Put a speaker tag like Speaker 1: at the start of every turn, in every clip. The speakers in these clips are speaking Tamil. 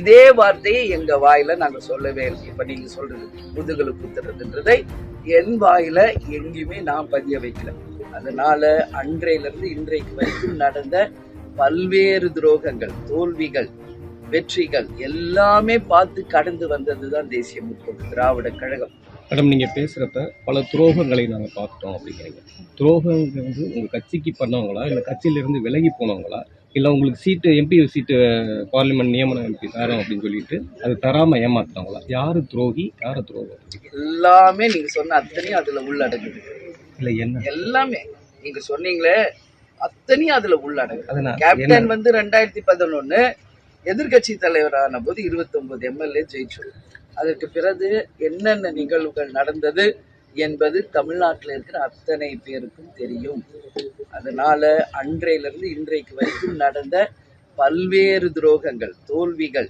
Speaker 1: இதே வார்த்தையை எங்க வாயில நாங்க சொல்லவே இல்லை. இப்ப நீங்க சொல்றது முதுகலு குத்துறதுன்றதை என் வாயில எங்கேயுமே நான் பதிய வைக்கல. அதனால அன்றையில இருந்து இன்றைக்கு வரைக்கும் நடந்த பல்வேறு துரோகங்கள் தோல்விகள் வெற்றிகள் எல்லாமே பார்த்து கடந்து வந்ததுதான் தேசிய முற்போக்கு திராவிட கழகம்.
Speaker 2: மேடம் நீங்க பேசுறப்ப பல துரோகங்களை நாங்க பார்த்தோம் அப்படிங்கிறீங்க. துரோகங்கள் வந்து உங்க கட்சிக்கு பண்ணவங்களா? இல்ல கட்சியில இருந்து விலகி போனவங்களா? இல்ல உங்களுக்கு சீட்டு எம்பி சீட்டு பார்லிமெண்ட் நியமனம் எம்பி தரோம் அப்படின்னு சொல்லிட்டு அது தராம ஏமாத்துறாங்களா யாரு துரோகி? யாரு துரோகம்?
Speaker 1: எல்லாமே நீங்க சொன்ன அத்தனையும் அதுல உள்ளடங்குது
Speaker 2: இல்ல என்ன?
Speaker 1: எல்லாமே நீங்க சொன்னீங்களே அத்தனையும் அதுல உள்ளடங்குது கேப்டன் வந்து ரெண்டாயிரத்தி பதினொன்னு எதிர்கட்சி தலைவரான போது இருபத்தி ஒன்பது எம்எல்ஏ ஜெயிச்சோம் அதற்கு பிறகு என்னென்ன நிகழ்வுகள் நடந்தது என்பது தமிழ்நாட்டில் இருக்கிற அத்தனை பேருக்கும் தெரியும். அதனால அன்றையிலிருந்து இன்றைக்கு வரைக்கும் நடந்த பல்வேறு துரோகங்கள் தோல்விகள்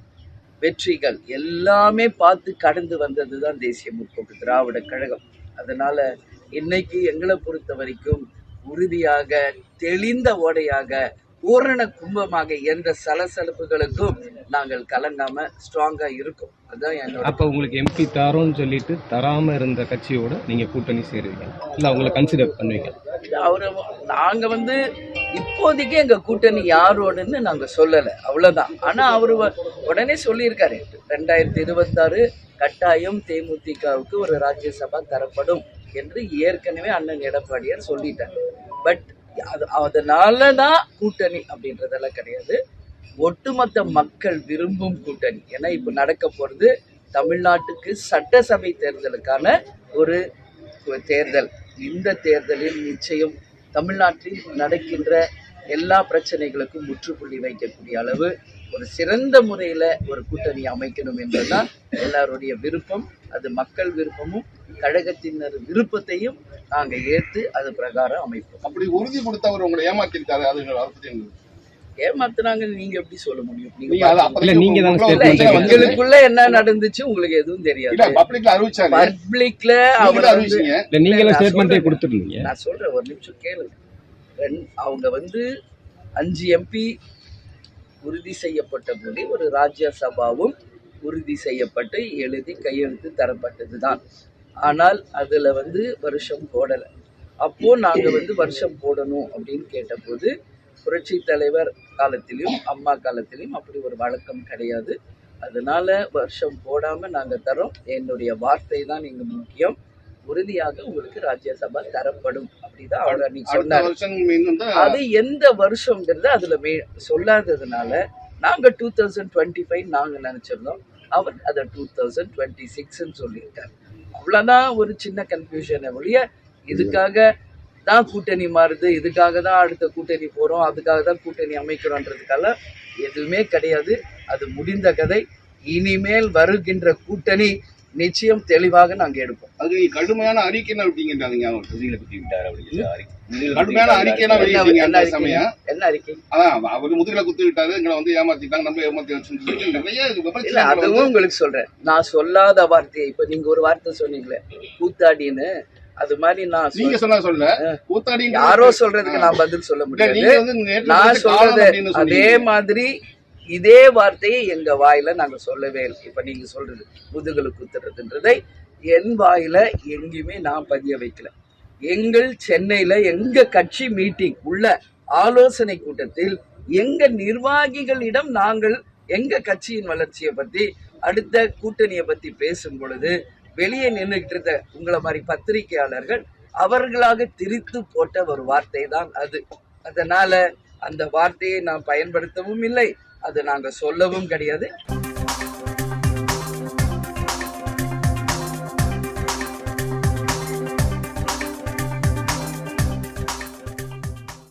Speaker 1: வெற்றிகள் எல்லாமே பார்த்து கடந்து வந்தது தான் தேசிய முற்போக்கு திராவிட கழகம். அதனால இன்னைக்கு எங்களை பொறுத்த வரைக்கும் உறுதியாக தெளிந்த ஓடையாக பூரண கும்பமாக எந்த சலசலப்புகளுக்கும் நாங்கள் கலங்காம ஸ்ட்ராங்கா இருக்கோம். அதுதான் என்னோட
Speaker 2: அப்ப உங்களுக்கு எம்பி தரோம்னு சொல்லிட்டு தராம இருந்த கட்சியோட நீங்க கூட்டணி சேருவீங்க. இல்ல அவங்கள கன்சிடர் பண்ணுவீங்க.
Speaker 1: அவரு நாங்க வந்து இப்போதைக்கு எங்க கூட்டணி யாரோடுன்னு நாங்க சொல்லல. அவ்வளவுதான். ஆனா அவரு உடனே சொல்லியிருக்காரு. ரெண்டாயிரத்தி இருபத்தாறு கட்டாயம் தேமுதிகவுக்கு ஒரு ராஜ்யசபா தரப்படும் என்று ஏற்கனவே அண்ணன் எடப்பாடியார் சொல்லிட்டார். பட் அது அதனால தான் கூட்டணி அப்படின்றதெல்லாம் கிடையாது. ஒட்டுமொத்த மக்கள் விரும்பும் கூட்டணி. ஏன்னா இப்போ நடக்க போகிறது தமிழ்நாட்டுக்கு சட்டசபை தேர்தலுக்கான ஒரு தேர்தல். இந்த தேர்தலில் நிச்சயம் தமிழ்நாட்டில் நடக்கின்ற எல்லா பிரச்சனைகளுக்கும் முற்றுப்புள்ளி வைக்கக்கூடிய அளவு ஒரு சிறந்த முறையில் ஒரு கூட்டணி அமைக்கணும் என்பதுதான் எல்லாருடைய விருப்பம். அது மக்கள் விருப்பமும் கழகத்தினர் விருப்பத்தையும் நாங்கள் ஏற்று அது பிரகாரம் அமைப்போம்.
Speaker 3: அப்படி உறுதி கொடுத்தவர் உங்களை ஏமாத்திருக்காரு அது
Speaker 1: ஏமாத்துனாங்கன்னு நீங்க எப்படி சொல்ல முடியும்?
Speaker 3: நீங்க
Speaker 1: நீங்க
Speaker 2: நீங்க.
Speaker 1: எங்களுக்குள்ள என்ன நடந்துச்சு உங்களுக்கு எதுவும்
Speaker 3: இல்ல
Speaker 1: தெரியாது
Speaker 3: பப்ளிக்ல
Speaker 1: அவர் நான் சொல்றேன்.
Speaker 2: கொடுத்துருந்தீங்க
Speaker 1: நான் சொல்றேன் ஒரு நிமிஷம் கேளுங்க. ரெண்- அவங்க வந்து அஞ்சு எம்பி உறுதி செய்யப்பட்ட போது ஒரு ராஜ்யசபாவும் உறுதி செய்யப்பட்டு எழுதி கையெழுத்து தரப்பட்டது தான் ஆனால் அதில் வந்து வருஷம் போடலை. அப்போது நாங்கள் வந்து வருஷம் போடணும் அப்படின்னு கேட்டபோது புரட்சி தலைவர் காலத்திலையும் அம்மா காலத்திலையும் அப்படி ஒரு வழக்கம் கிடையாது. அதனால வருஷம் போடாமல் நாங்கள் தரோம் என்னுடைய வார்த்தை தான் இங்கே முக்கியம். உறுதியாக உங்களுக்கு ராஜ்யசபா தரப்படும். அப்படிதான் அவர் அன்னைக்கு சொன்னார். அது எந்த வருஷங்கிறது அதுல சொல்லாததுனால நாங்க டூ தௌசண்ட் டுவெண்ட்டி ஃபைவ் நாங்க நினைச்சிருந்தோம். அவர் அதை டூ தௌசண்ட் டுவெண்ட்டி சிக்ஸ்ன்னு சொல்லியிருக்காரு. அவ்வளோதான் ஒரு சின்ன கன்ஃபியூஷனை ஒழிய இதுக்காக தான் கூட்டணி மாறுது இதுக்காக தான் அடுத்த கூட்டணி போறோம் அதுக்காக தான் கூட்டணி அமைக்கிறோன்றதுக்கெல்லாம் எதுவுமே கிடையாது. அது முடிந்த கதை. இனிமேல் வருகின்ற கூட்டணி நிச்சயம் தெளிவாக நாங்க எடுப்போம்.
Speaker 3: அது கடுமையான அறிக்கை
Speaker 4: விட்டார் அப்படின்னு அறிக்கை.
Speaker 3: கடுமையான அறிக்கை
Speaker 1: என்ன
Speaker 3: வெளியிட்டீங்க
Speaker 1: அறிக்கை?
Speaker 3: சமயம்.
Speaker 1: என்ன அறிக்கை?
Speaker 3: அதான் அவர் முதுகுல குத்து விட்டாரு எங்களை வந்து ஏமாத்திட்டாங்க நம்ம ஏமாத்தி நிறைய
Speaker 1: அதுவும் உங்களுக்கு சொல்றேன். நான் சொல்லாத வார்த்தையை இப்ப நீங்க ஒரு வார்த்தை சொன்னீங்களே கூத்தாடின்னு அது மாதிரி நான்
Speaker 3: நீங்க சொன்னா சொல்ல கூத்தாடி
Speaker 1: யாரோ சொல்றதுக்கு நான் பதில் சொல்ல முடியாது. நான் சொல்றது அதே. மாதிரி இதே வார்த்தையை எங்க வாயில நாங்க சொல்லவே இல்லை. இப்ப நீங்க சொல்றது முதுகலு குத்துறதுன்றதை என் வாயில எங்கேயுமே நான் பதிய வைக்கல. எங்கள் சென்னையில எங்க கட்சி மீட்டிங் உள்ள ஆலோசனை கூட்டத்தில் எங்க நிர்வாகிகளிடம் நாங்கள் எங்க கட்சியின் வளர்ச்சியை பத்தி அடுத்த கூட்டணியை பத்தி பேசும் பொழுது வெளியே நின்றுகிட்டு இருந்த உங்களை மாதிரி பத்திரிகையாளர்கள் அவர்களாக திரித்து போட்ட ஒரு வார்த்தை தான் அது. அதனால அந்த வார்த்தையை நான் பயன்படுத்தவும் இல்லை. அது நாங்க சொல்லவும் கிடையாது.